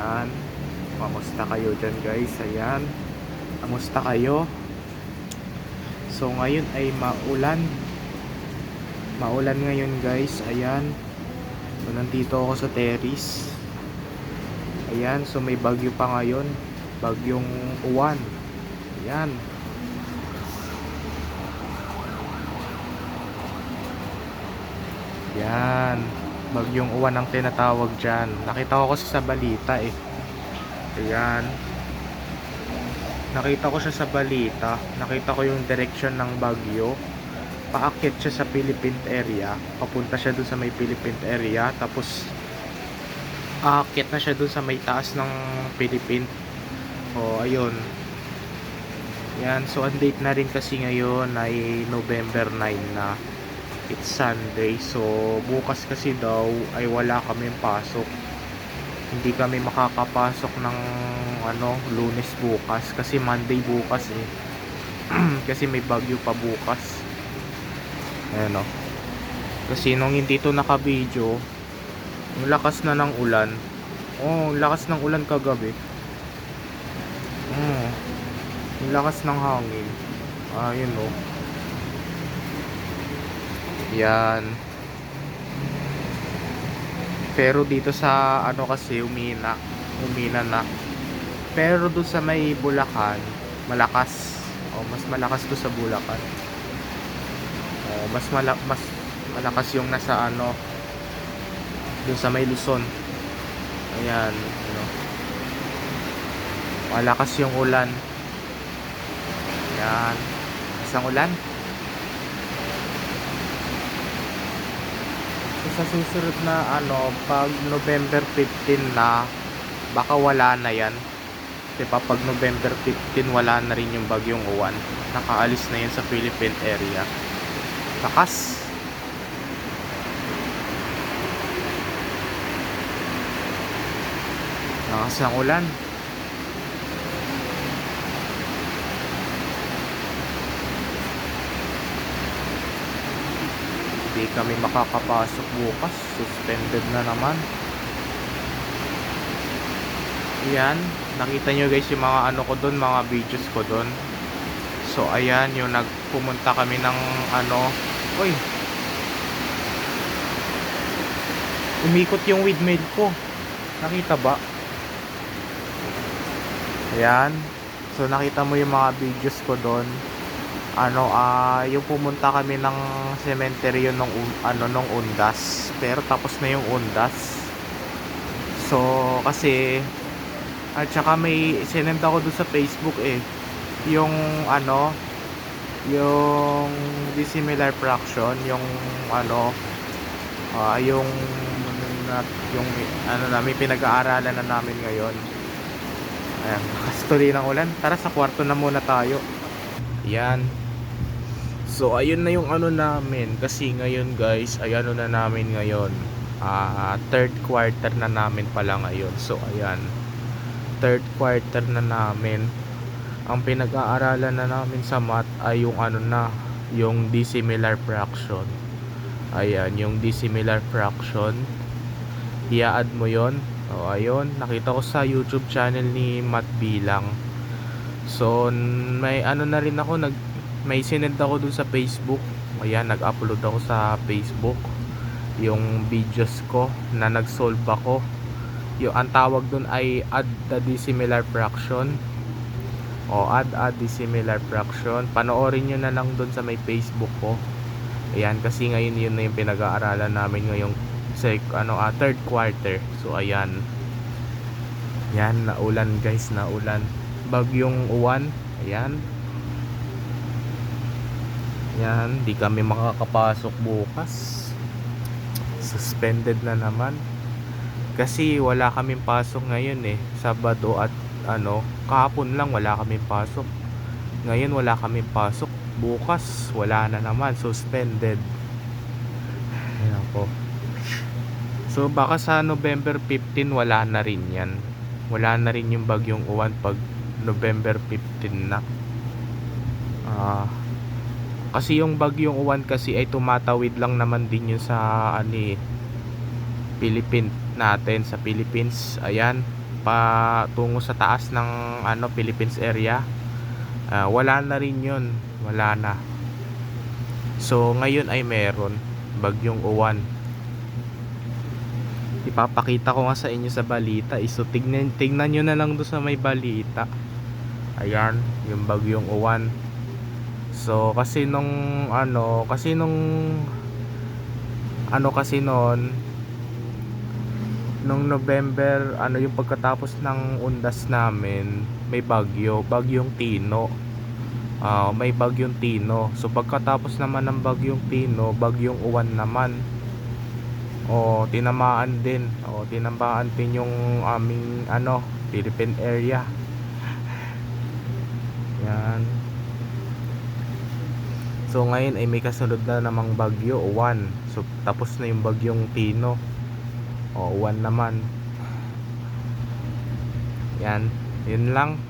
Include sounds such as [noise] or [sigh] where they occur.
Ayan. Kamusta kayo dyan guys? Ayan. Kamusta kayo? So ngayon ay maulan. Maulan ngayon guys. Ayan. So nandito ako sa terrace. Ayan. So may bagyo pa ngayon. Bagyong uwan. Ayan. Yan. Bagyong uwan ang tinatawag dyan. Nakita ko kasi sa balita eh. Ayan. Nakita ko siya sa balita. Nakita ko yung direction ng bagyo. Paakit siya sa Philippine area. Papunta siya dun sa may Philippine area. Tapos, aakit na siya dun sa may taas ng Philippine. O, ayun. Yan. So, ang date na rin kasi ngayon ay November 9 na. It's Sunday. So, bukas kasi daw ay wala kaming pasok. Hindi kami makakapasok ng ano, lunes bukas. Kasi Monday bukas eh. [clears throat] kasi may bagyo pa bukas. Ayan o. Kasi nung hindi to naka-video, yung lakas na ng ulan. Oh, lakas ng ulan kagabi. Mm. Yung lakas ng hangin. Ah, yun o. Yan. Pero dito sa ano kasi umina, umina na. Pero doon sa may Bulacan, malakas. O mas malakas to sa Bulacan. O mas mala mas malakas yung nasa ano doon sa may Luzon. Ayan, ano. Malakas yung ulan. Yan. Isang ulan. Sa susunod na ano, pag November 15 na, baka wala na yan. Diba, pag November 15, wala na rin yung bagyong uwan. Nakaalis na yun sa Philippine area. Lakas. Lakas ng ulan. Hindi kami makakapasok bukas. Suspended na naman. Ayan. Nakita nyo guys yung mga ano ko doon, mga videos ko doon. So ayan, yung nagpumunta kami ng ano. Uy. Umikot yung windmill ko. Nakita ba? Ayan. So nakita mo yung mga videos ko doon ano ah yung pumunta kami ng cemetery nung un- ano nung Undas. Pero tapos na yung Undas. So kasi at saka may sinend ako doon sa Facebook eh. Yung ano yung dissimilar fraction yung ano ah yung yung ano namin pinag-aaralan na namin ngayon. Ayan [laughs] nakasituloy ng ulan. Tara sa kwarto na muna tayo. Yan So ayun na yung ano namin kasi ngayon guys, ay ano na namin ngayon. Ah, third quarter na namin pala ngayon. So ayan. Third quarter na namin. Ang pinag-aaralan na namin sa math ay yung ano na, yung dissimilar fraction. Ayan, yung dissimilar fraction. I-add mo 'yon. O ayun, nakita ko sa YouTube channel ni Matt Bilang. So may ano na rin ako nag may sinend ako dun sa Facebook. Ayan nag-upload ako sa Facebook. Yung videos ko na nag-solve ako. Yung ang tawag dun ay add the dissimilar fraction. O add a dissimilar fraction. Panoorin nyo na lang dun sa may Facebook ko. Ayan kasi ngayon yun na yung pinag-aaralan namin ngayong sec, ano, ah, third quarter. So ayan. Yan naulan guys naulan. Bagyong uwan. Ayan yan, di kami makakapasok bukas. Suspended na naman. Kasi wala kaming pasok ngayon eh. Sabado at ano, kahapon lang wala kaming pasok. Ngayon wala kaming pasok. Bukas wala na naman, suspended. Ayan po. So baka sa November 15 wala na rin yan. Wala na rin yung bagyong uwan pag November 15 na. Ah, kasi yung bagyong uwan kasi ay tumatawid lang naman din yun sa ani Philippine natin sa Philippines. Ayan. patungo sa taas ng ano Philippines area. Ah, wala na rin 'yun. Wala na. So ngayon ay meron bagyong uwan. Ipapakita ko nga sa inyo sa balita. eh. So tignan tingnan niyo na lang do sa may balita. Ayan, yung bagyong uwan. So kasi nung ano, kasi nung ano kasi noon nung November, ano yung pagkatapos ng undas namin, may bagyo, bagyong Tino. Ah, may bagyong Tino. So pagkatapos naman ng bagyong Tino, bagyong uwan naman. O tinamaan din. O tinamaan din yung aming ano, Philippine area. [laughs] Yan. So ngayon ay may kasunod na namang bagyo, uwan. So tapos na yung bagyong Tino. O uwan naman. Yan, yun lang.